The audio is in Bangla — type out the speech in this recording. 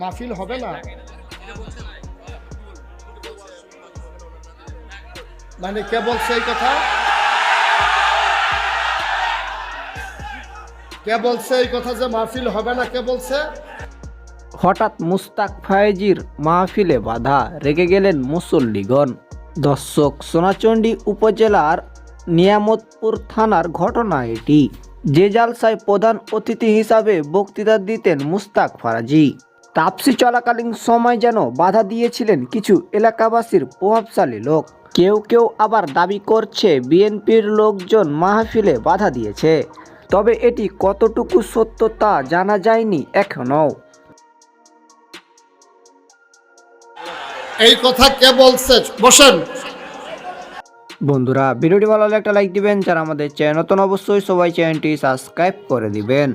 মাহফিল হবে না। মানে কে বলছে এই কথা? কে বলছে এই কথা যে মাহফিল হবে না? কে বলছে? হঠাৎ মুস্তাক ফায়েজির মাহফিলে বাধা রেগে গেলেন মুসল্লিগণ। দর্শক সোনাচণ্ডী উপজেলার নিয়ামতপুর থানার ঘটনা এটি। যে জালসায় প্রধান অতিথি হিসাবে বক্তৃতা দিতেন মুস্তাক ফারাজি। তাপসি চলাকালীন সময় যেন বাধা দিয়েছিলেন কিছু এলাকাবাসীর প্রভাবশালী লোক। কেউ কেউ আবার দাবি করছে বিএনপির লোকজন মাহফিলে বাধা দিয়েছে। তবে এটি কতটুকু সত্য তা জানা যায়নি এখনও। এই কথা কে বলছে? বসেন। বন্ধুরা ভিডিওটি ভালো লাগলে একটা লাইক দিবেন। যারা আমাদের চ্যানেল নতুন অবশ্যই সবাই চ্যানেলটি সাবস্ক্রাইব করে দিবেন।